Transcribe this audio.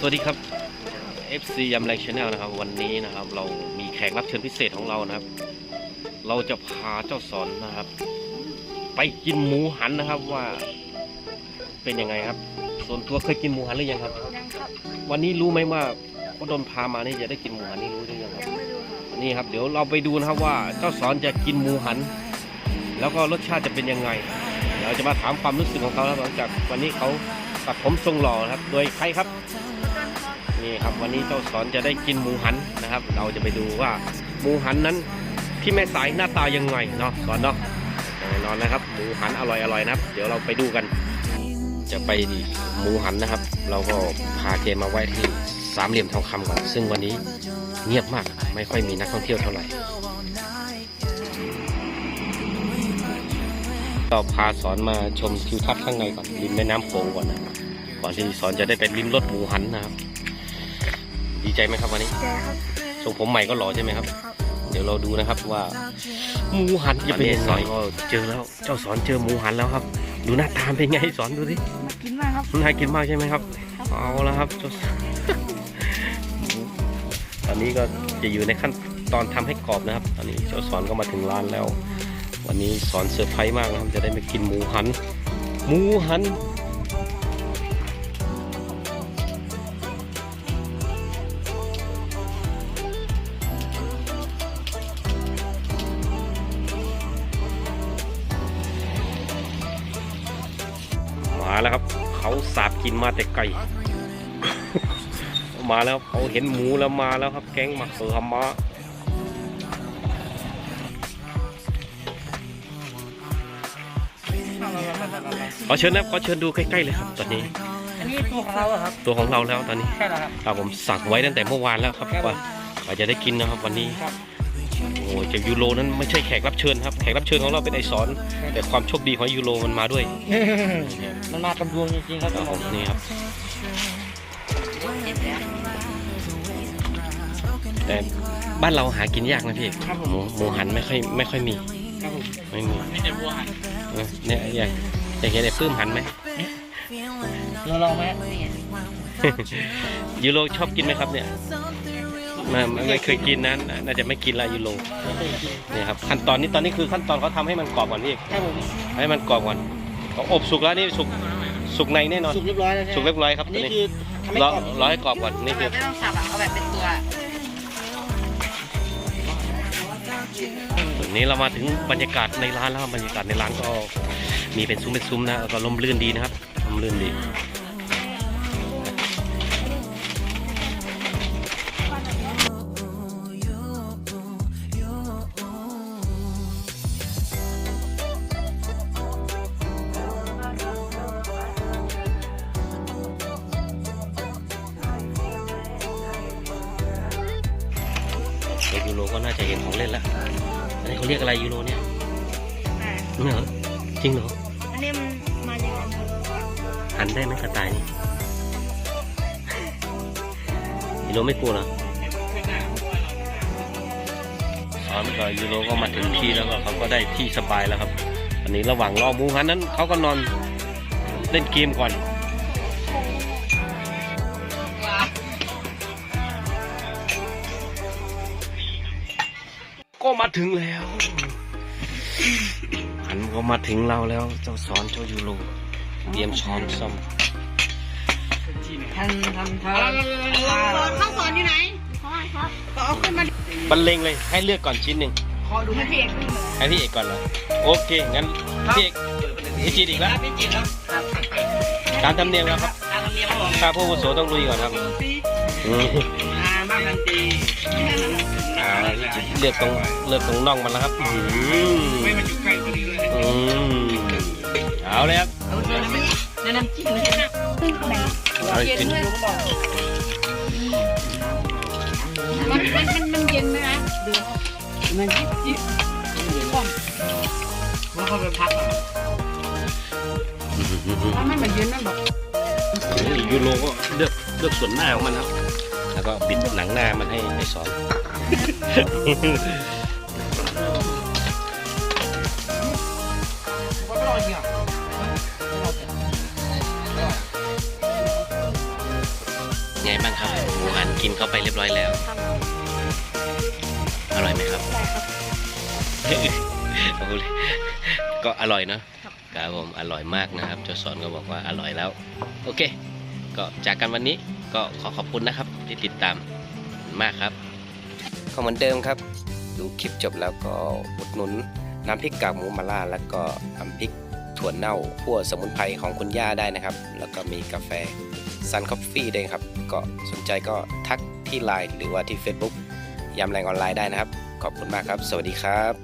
สวัสดีครับ FC ยำแรงชาแนลนะครับ วันนี้นะครับ เรามีแขกรับเชิญพิเศษของเรานะครับ เราจะพาเจ้าสอนนะครับ ไปกินหมูหันนะครับว่า เป็นยังไงครับ ส่วนตัวเคยกินหมูหันหรือยังครับ ยังครับวันนี้รู้ไหมว่าว่าโดนพามานี่จะได้กินหมูหันนี่รู้หรือยังครับยังไม่รู้ครับนี่ครับ เดี๋ยวเราไปดูนะครับว่าเจ้าสอนจะกินหมูหัน แล้วก็รสชาติจะเป็นยังไง เราจะมาถามความรู้สึกของเขาแล้วหลังจากวันนี้เขา ตัดผมทรงหล่อครับ โดยใครครับ นี่ครับวันนี้เจ้าสอนจะได้กินหมูหันนะครับ เราจะไปดูว่าหมูหันนั้นที่แม่สายหน้าตายังไงเนาะสอนเนาะแน่นอนนะครับ หมูหันอร่อยอร่อยนะครับ เดี๋ยวเราไปดูกัน จะไปหมูหันนะครับ เราก็พาเกมมาไว้ที่สามเหลี่ยมทองคำก่อนซึ่งวันนี้เงียบมากไม่ค่อยมีนักท่องเที่ยวเท่าไหร่ก็พาสอนมาชมทิวทัศน์ข้างในก่อนริมแม่น้ำโขงก่อนนะ อนที่สอนจะได้ไปริมรถหมูหันนะครับ ดีใจไหมครับวันนี้แจครับทรงผมใหม่ก็หล่อใช่ไหมครับครับ เดี๋ยวเราดูนะครับว่าหมูหันจะเป็นยังไงก็เจอแล้วเจ้าสอนเจอหมูหันแล้วครับ ดูหน้าตาเป็นไงสอนดูสิมากินมากครับน่ากินมากใช่ไหมครับเอาแล้วครับเจ้าสอนตอนนี้ก็จะอยู่ในขั้นตอนทำให้กรอบนะครับ ตอนนี้เจ้าสอนก็มาถึงร้านแล้ว วันนี้สอนเซอร์ไพรส์มากนะครับจะได้มากินหมูหัน หมูหัน แล้วครับ เขาสาบกินมาแต่ไก่มาแล้วเขาเห็นหมูแล้วมาแล้วครับ แก๊งมาเขือมาขอเชิญนะครับขอเชิญดูใกล้ๆเลยครับ ตอนนี้ อันนี้ตัวของเราเหรอครับ ตัวของเราแล้วตอนนี้ใช่แล้วครับครับผมสั่งไว้ตั้งแต่เมื่อวานแล้วครับครับว่าว่าจะได้กินนะครับวันนี้ ครับโอ้จากยูโรนั้นไม่ใช่แขกรับเชิญครับ แขกรับเชิญของเราเป็นไอสอน แต่ความโชคดีของยูโรมันมาด้วย มันมากับดวงจริงๆครับครับผมนี่ครับ แต่บ้านเราหากินยากนะพี่เอกครับผหมูมหมูหันไม่ค่อยไม่ค่อยมีครับผมไม่มีไม่ใช่วัวหันเออเนี่ยอยากอยากเห็นไอ้ปื้มหันไหมเราลองไหมยูโรชอบกินไหมครับเนี่ย ไม่ไม่ไม่เคยกินนะน่าจะไม่กินละยูโรไม่เคยกินเนี่ยครับขั้นตอนนี้ตอนนี้คือขั้นตอนเขาทำให้มันกรอบก่อนพี่เอกครับผมให้มันกรอบก่อนเขาอบสุกแล้วนี่สุกสุกในแน่นอนสุกเรียบร้อยแล้วใช่ไหมสุกเรียบร้อยครับอันตัวนี้นี้คือทำให้รอกรอบรอให้กรอบก่อนนี่คือไม่ต้องสับอะเอาแบบเป็นตัววันนี้เรามาถึงบรรยากาศในร้านแล้วครับบรรยากาศในร้านก็มีเป็นซุ้มเป็นซุ้มนะแล้วก็ลมลื่นดีนะครับลมลื่นดี กยูโรก็น่าจะเห็นของเล่นแล้วอันนี้เขาเรียกอะไรยูโรเนี่ยเหรอจริงเหรออันนี้มันมาจากไหนหันได้ไหมกระต่ายนี่ยูโรไม่กลัวเหรอสอนกับยูโรก็มาถึงที่แล้วก็เขาก็ได้ที่สบายแล้วครับ อันนี้ระหว่างรอหมูหันนั้นเขาก็นอนเล่นเกมก่อน ก็มาถึงแล้วหันก็มาถึงเราแล้ว เจ้าสอนเจ้ายูโรเตรียมช้อนซ่อมทันทันทันข้าวสอนอยู่ไหนขอครับก็เอาขึ้นมาบรรเลงเลยให้เลือกก่อนชิ้นหนึ่งขอดูให้ให้พี่เอกขึ้นมาให้พี่เอกก่อนเหรอโอเคงั้นพี่เอกพี่จีดอีกแล้วพี่จิตครับตามธรรมเนียมแล้วครับอาเมียครับผมข้าผู้อาวุโสต้องลุยก่อนครับอืมอ่าบ้านกันตีอ่าพี่จิต เลือกตรงเลือกตรงน่องมันแล้วครับอืมไม่มาอยู่ใกล้พอดีเลยอืมเอาเลยครับเอาเชิญนะนะนำจิ้มเลยนะเอาเย็นมันมันมันมันเย็นไหมนะดูมันจิ๊บจิ๊บว่าเขาไปพักมันไม่เหมือนเย็นนั่นบอกยูโรก็เลือกเลือกส่วนหน้าของมันครับ แล้วก็บิดหนังหน้ามันให้ให้สอน ก็รอเดียวไงกินเข้าไปเรียบร้อยแล้ว อร่อยไหมครับก็อร่อยเนอะครับผมอร่อยมากนะครับเจ้าสอนก็บอกว่าอร่อยแล้ว โอเค ก็จากกันวันนี้ก็ขอขอบคุณนะครับที่ติดตามมากครับ ก็เหมือนเดิมครับ ดูคลิปจบแล้วก็อุดหนุน น้ำพริกกากหมูมาล่า แล้วก็น้ำพริกถั่วเน่าขั่วสมุนไพรของคุณย่าได้นะครับ แล้วก็มีกาแฟซันคอฟฟี่ด้วยครับ ก็สนใจก็ทักที่ไลน์หรือว่าที่ Facebook ยำแรงออนไลน์ได้นะครับ ขอบคุณมากครับ สวัสดีครับ